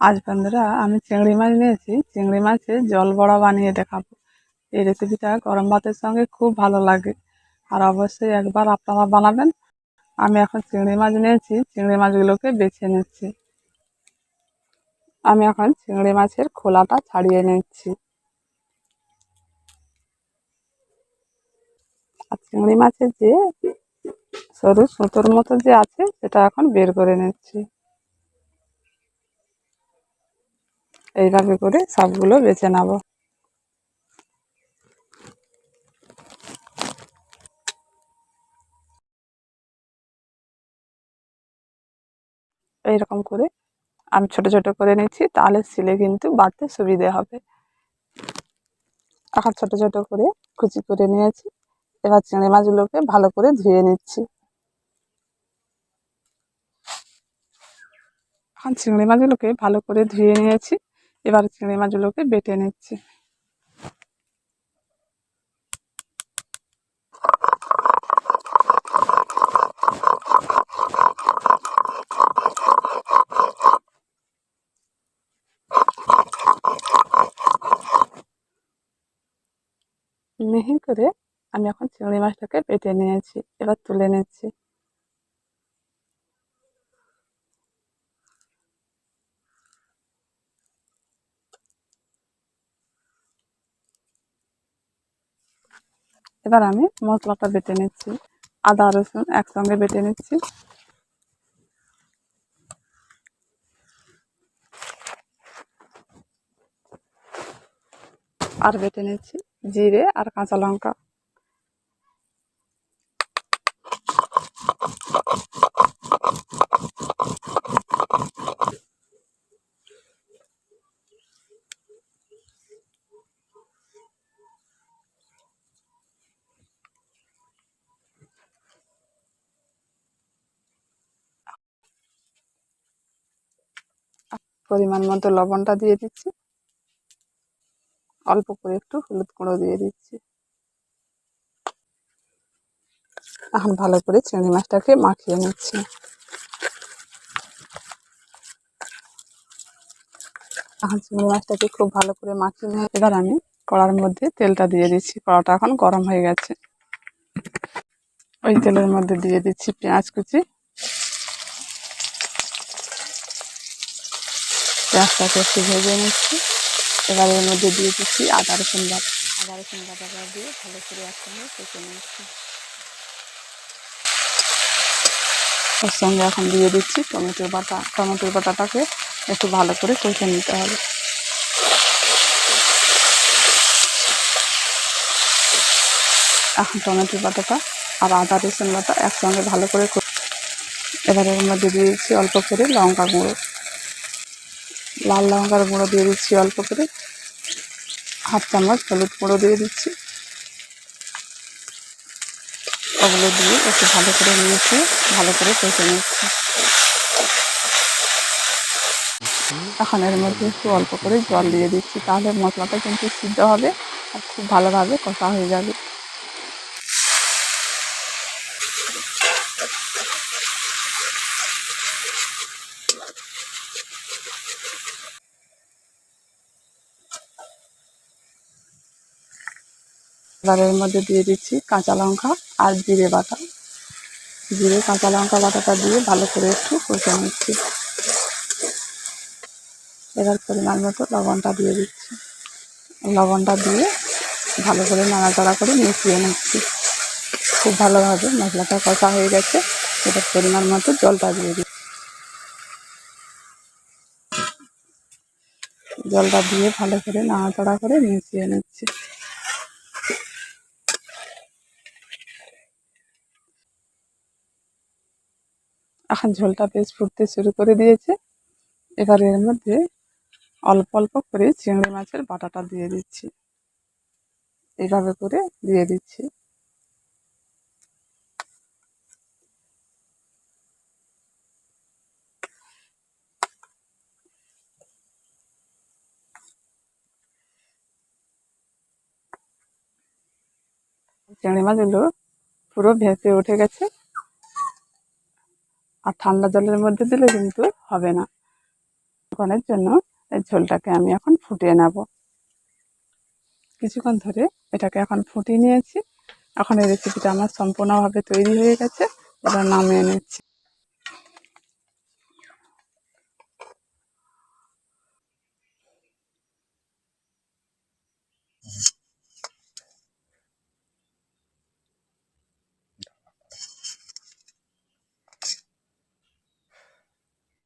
আজ বন্ধুরা আমি চিংড়ি মাছ নিয়েছি। চিংড়ি মাছের জল বড়া বানিয়ে দেখাবো। এই রেসিপিটা গরম ভাতের সঙ্গে খুব ভালো লাগে। আর অবশ্যই একবার আপনারা বানাবেন। আমি এখন চিংড়ি মাছ নিয়েছি। চিংড়ি মাছগুলোকে বেছে নিচ্ছি। আমি এখন চিংড়ি মাছের খোলাটা ছাড়িয়ে নিচ্ছি। আর চিংড়ি মাছের যে সরু সুতোর মতো যে আছে, সেটা এখন বের করে নিচ্ছি। এইভাবে করে সবগুলো বেছে নেব। এইরকম করে আমি ছোট ছোট করে নিচ্ছি, তাহলে সিলে কিন্তু বাড়তে সুবিধে হবে। এখন ছোট ছোট করে কুচি করে নিয়েছি, এবার চিংড়ি মাছগুলোকে ভালো করে ধুয়ে নিচ্ছি। এখন চিংড়ি মাছগুলোকে ভালো করে ধুয়ে নিয়েছি। এবার চিংড়ি মাছগুলোকে বেটে নিচ্ছি। মিহি করে আমি এখন চিংড়ি মাছটাকে বেটে নিয়েছি, এবার তুলে নিচ্ছি। এবার আমি মশলাটা বেটে নিচ্ছি। আদা, রসুন একসঙ্গে বেটে নিচ্ছি। আর বেটে নিচ্ছি জিরে আর কাঁচা লঙ্কা। পরিমাণ মতো লবণটা দিয়ে দিচ্ছি। অল্প করে একটু হলুদ গুঁড়ো দিয়ে দিচ্ছি। এখন ভালো করে চিংড়ি মাছটাকে মাখিয়ে নিচ্ছি। এখন চিংড়ি মাছটাকে খুব ভালো করে মাখিয়ে নিয়ে এবার আমি কড়ার মধ্যে তেলটা দিয়ে দিচ্ছি। কড়াটা এখন গরম হয়ে গেছে। ওই তেলের মধ্যে দিয়ে দিচ্ছি পেঁয়াজ কুচি। পেঁয়াজটাকে একটু ভেজে নিচ্ছি। এবার এর মধ্যে দিয়ে দিচ্ছি আদা, রসুন বাটা। আদা, রসুন বাটাটা দিয়ে ভালো করে একসঙ্গে কষে নিচ্ছি। ওর সঙ্গে এখন দিয়ে দিচ্ছি টমেটো বাটা। টমেটোর বাটাটাকে একটু ভালো করে কষে নিতে হবে। এখন টমেটোর বাটাটা আর আদা, রসুন বাটা একসঙ্গে ভালো করে এবার এর মধ্যে দিয়ে দিচ্ছি অল্প করে লঙ্কা গুঁড়ো। লাল লঙ্কার গুঁড়ো দিয়ে দিচ্ছি অল্প করে। হাফ চামচ হলুদ গুঁড়ো দিয়ে দিচ্ছি। ওগুলো দিয়ে একটু ভালো করে নিয়েছি ভালো করে কষে নিচ্ছি। এখন এর মধ্যে একটু অল্প করে জল দিয়ে দিচ্ছি, তাহলে মশলাটা কিন্তু সিদ্ধ হবে আর খুব ভালোভাবে কষা হয়ে যাবে। এবার এর মধ্যে দিয়ে দিচ্ছি কাঁচা লঙ্কা আর জিরে বাটা। জিরে, কাঁচা লঙ্কা বাটাটা দিয়ে ভালো করে একটু কষে নিচ্ছি। এবার পরিমাণ মতো লবণটা দিয়ে দিচ্ছি। লবণটা দিয়ে ভালো করে নাড়াচাড়া করে মিশিয়ে নিচ্ছি। খুব ভালোভাবে মশলাটা কষা হয়ে গেছে। এবার পরিমাণ মতো জলটা দিয়ে দিচ্ছি। জলটা দিয়ে ভালো করে নাড়াচাড়া করে মিশিয়ে নিচ্ছি। এখন ঝোলটা বেশ ফুটতে শুরু করে দিয়েছে। এবার এর মধ্যে অল্প অল্প করে চিংড়ি মাছের বাটাটা দিয়ে দিচ্ছি। এইভাবে করে দিয়ে দিচ্ছি। চিংড়ি মাছগুলো পুরো ভেসে উঠে গেছে। আর ঠান্ডা জলের মধ্যে দিলে কিন্তু হবে না। কিছুক্ষণের জন্য এই ঝোলটাকে আমি এখন ফুটিয়ে নেব। কিছুক্ষণ ধরে এটাকে এখন ফুটিয়ে নিয়েছি। এখন এই রেসিপিটা আমার সম্পূর্ণভাবে তৈরি হয়ে গেছে। এবার নামিয়ে নিচ্ছি।